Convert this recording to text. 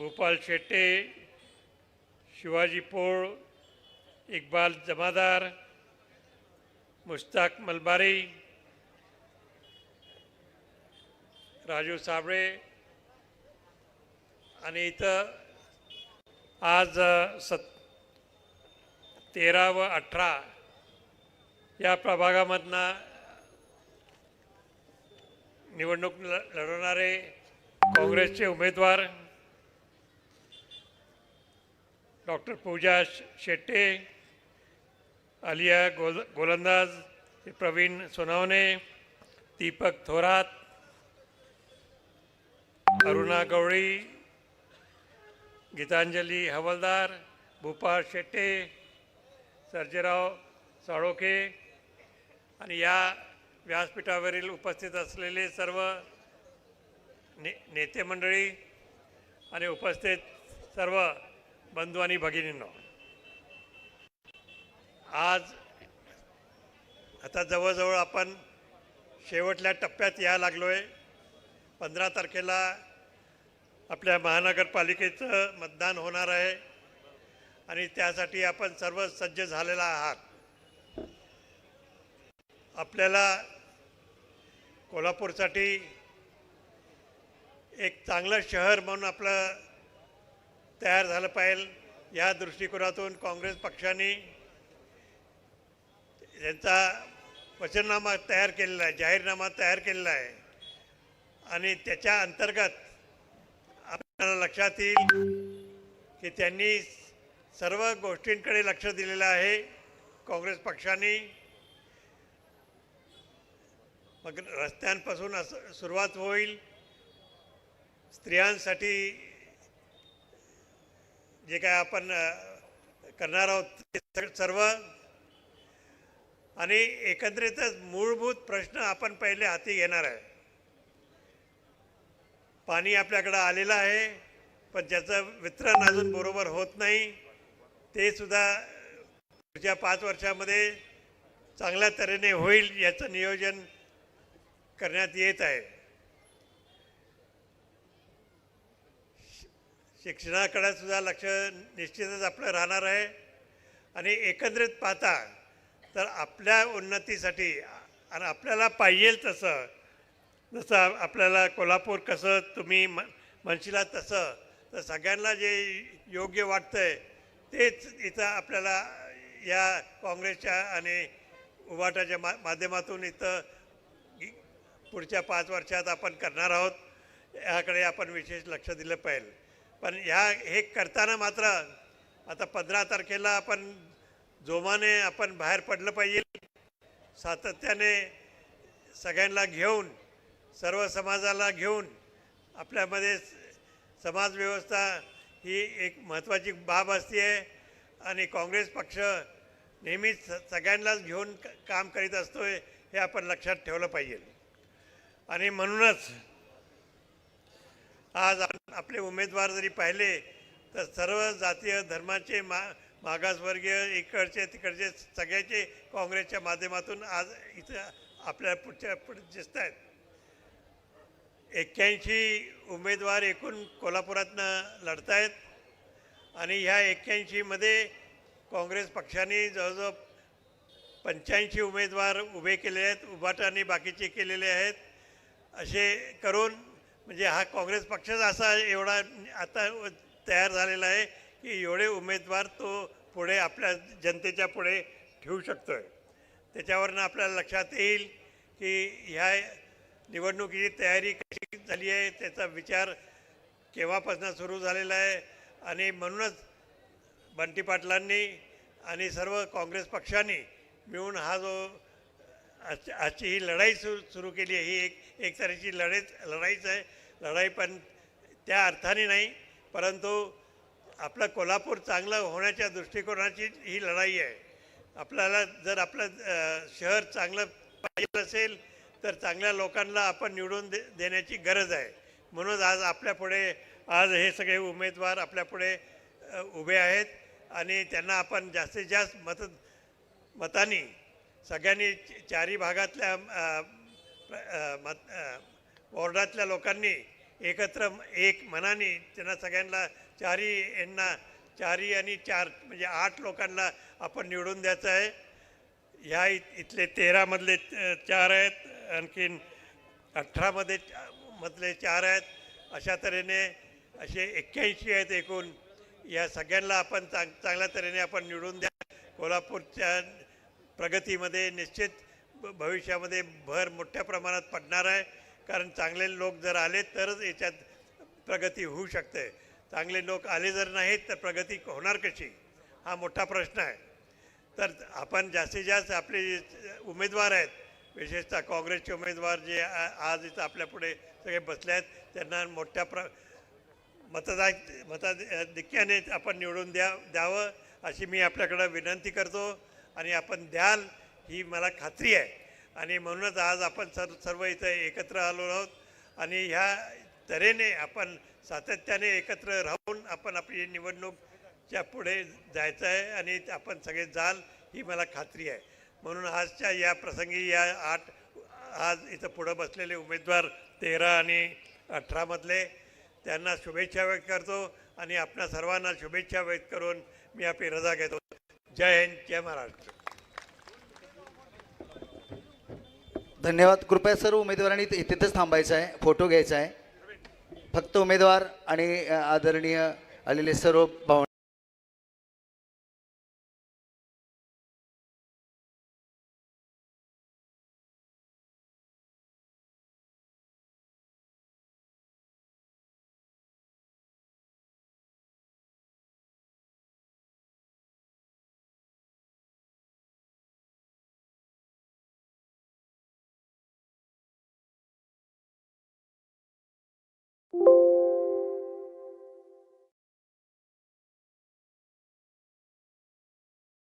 भूपाल शेट्टे शिवाजी पोळ इक्बाल जमादार मुश्ताक मलबारी राजू साबळे आणि इथं आज सत तेरा व अठरा या प्रभागामधनं निवडणूक ल- लढवणारे काँग्रेसचे उमेदवार डॉक्टर पूजा शेट्टे आलिया गोल गोलंदाज प्रवीण सोनावणे दीपक थोरात अरुणा गवळी गीतांजली हवलदार भूपाळ शेट्टे सर्जेराव साळोखे आणि या व्यासपीठावरील उपस्थित असलेले सर्व ने नेते मंडळी आणि उपस्थित सर्व बंधू आणि भगिनींनो आज आता जवळजवळ आपण शेवटल्या टप्प्यात या लागलो आहे पंधरा तारखेला आपल्या महानगरपालिकेचं मतदान होणार आहे आणि त्यासाठी आपण सर्व सज्ज झालेला आहात. आपल्याला कोल्हापूरसाठी एक चांगलं शहर म्हणून आपलं तयार झालं पाहिजे या दृष्टिकोनातून काँग्रेस पक्षाने त्यांचा वचननामा तयार केलेला आहे जाहीरनामा तयार केलेला आहे. आणि त्याच्या अंतर्गत आपल्याला लक्षात येईल की त्यांनी सर्व गोष्टींकडे लक्ष दिलेलं आहे काँग्रेस पक्षाने. मग रस्त्यांपासून असं सुरुवात होईल. स्त्रियांसाठी जे काय आपण करणार आहोत ते सर्व. आणि एकंदरीतच मूलभूत प्रश्न आपण पहिले हाती घेणार आहे. पाणी आपल्याकडं आलेलं आहे पण ज्याचं वितरण अजून बरोबर होत नाही. ते सुद्धा पुढच्या पाच वर्षामध्ये चांगल्या तऱ्हेने होईल याचं नियोजन करण्यात येत आहे. शिक्षणाकडे सुद्धा लक्ष निश्चितच आपलं राहणार आहे. आणि एकंदरीत पाहता तर आपल्या उन्नतीसाठी आणि आपल्याला पाहिजे तसं जसं आपल्याला कोल्हापूर कसं तुम्ही म म्हणशिला तसं तर सगळ्यांना जे योग्य वाटतं आहे तेच इथं आपल्याला या काँग्रेसच्या आणि उभाटाच्या मा माध्यमातून इथं पुढच्या पाच वर्षात आपण करणार आहोत. याकडे आपण विशेष लक्ष दिलं पाहिजे. पण ह्या हे करताना मात्र आता पंधरा तारखेला आपण जोमाने आपण बाहेर पडलं पाहिजे. सातत्याने सगळ्यांना घेऊन सर्व समाजाला घेऊन आपल्यामध्ये स- ही एक महत्त्वाची बाब असते आहे आणि काँग्रेस पक्ष नेहमीच सगळ्यांनाच घेऊन काम करीत असतो हे आपण लक्षात ठेवलं पाहिजे. आणि म्हणूनच आज आपण आपले उमेदवार जरी पाहिले तर सर्व जातीय धर्माचे मा मागासवर्गीय इकडचे तिकडचे सगळ्याचे काँग्रेसच्या माध्यमातून आज इथं आपल्या पुढच्या पुढे दिसत आहेत. एक्क्याऐंशी उमेदवार एकूण कोल्हापुरातनं लढत आहेत. आणि ह्या एक्क्याऐंशीमध्ये काँग्रेस पक्षाने जवळजवळ पंच्याऐंशी उमेदवार उभे केले आहेत उभाटाने बाकीचे केलेले आहेत. असे करून म्हणजे हा काँग्रेस पक्षच असा एवढा आता तयार झालेला आहे की एवढे उमेदवार तो पुढे आपल्या जनतेच्या पुढे ठेवू शकतो आहे त्याच्यावरनं आपल्याला लक्षात येईल की ह्या निवडणुकीची तयारी कशी झाली आहे त्याचा विचार केव्हापासून सुरू झालेला आहे आणि म्हणूनच बंटी पाटलांनी आणि सर्व काँग्रेस पक्षांनी मिळून हा जो अशी आजची ही लढाई सुरू सुरू केली आहे. ही एक एक तऱ्हेची लढाईच लढाईच आहे. लढाई पण त्या अर्थाने नाही परंतु आपलं कोल्हापूर चांगलं होण्याच्या दृष्टिकोनाची ही लढाई आहे. आपल्याला जर आपलं शहर चांगलं पाहिजे असेल तर चांगल्या लोकांना आपण निवडून दे देण्याची गरज आहे. म्हणून आज आपल्यापुढे आज हे सगळे उमेदवार आपल्यापुढे उभे आहेत आणि त्यांना आपण जास्तीत जास्त मत मतांनी सगळ्यांनी चारी भागातल्या मत वॉर्डातल्या लोकांनी एकत्र एक मनाने त्यांना सगळ्यांना चारही यांना चारी आणि चार म्हणजे आठ लोकांना आपण निवडून द्यायचं आहे. ह्या इ- इथले तेरामधले चार आहेत आणखीन अठरामध्ये मधले चार आहेत. अशा तऱ्हेने असे एक्क्याऐंशी आहेत एकूण. या सगळ्यांना आपण चांग चांगल्या तऱ्हेने आपण निवडून द्या. कोल्हापूरच्या प्रगतीमध्ये निश्चित भविष्यामध्ये भर मोठ्या प्रमाणात पडणार आहे. कारण चांगले लोक जर आले तरच याच्यात प्रगती होऊ शकते. चांगले लोक आले जर नाहीत तर प्रगती होणार कशी? हा मोठा प्रश्न आहे. तर आपण जास्तीत जास्त आपले जे उमेदवार आहेत विशेषतः काँग्रेसचे उमेदवार जे आ- आज इथं आपल्यापुढे सगळे बसले आहेत त्यांना मोठ्या प्र मतदा मताधिक्याने आपण निवडून द्या द्यावं अशी मी आपल्याकडं विनंती करतो. आणि आपण द्याल ही मला खात्री आहे. आणि म्हणूनच आज आपण सर्व सर्व इथं एकत्र आलो आहोत. आणि ह्या तऱ्हेने आपण सातत्याने एकत्र राहून आपण आपली निवडणूकच्या पुढे जायचं आहे आणि आपण सगळे जाल ही मला खात्री आहे. म्हणून आजच्या या प्रसंगी या आठ आज इथं पुढं बसलेले उमेदवार तेरा आणि अठरामधले त्यांना शुभेच्छा व्यक्त करतो आणि आपल्या सर्वांना शुभेच्छा व्यक्त करून मी आपली रजा घेतो. जय हिंद जय महाराष्ट्र. धन्यवाद. कृपया सर्व उमेदवारांनी तिथेच थांबायचं आहे फोटो घ्यायचा आहे फक्त उमेदवार आणि आदरणीय आलेले सर्व पाहुणे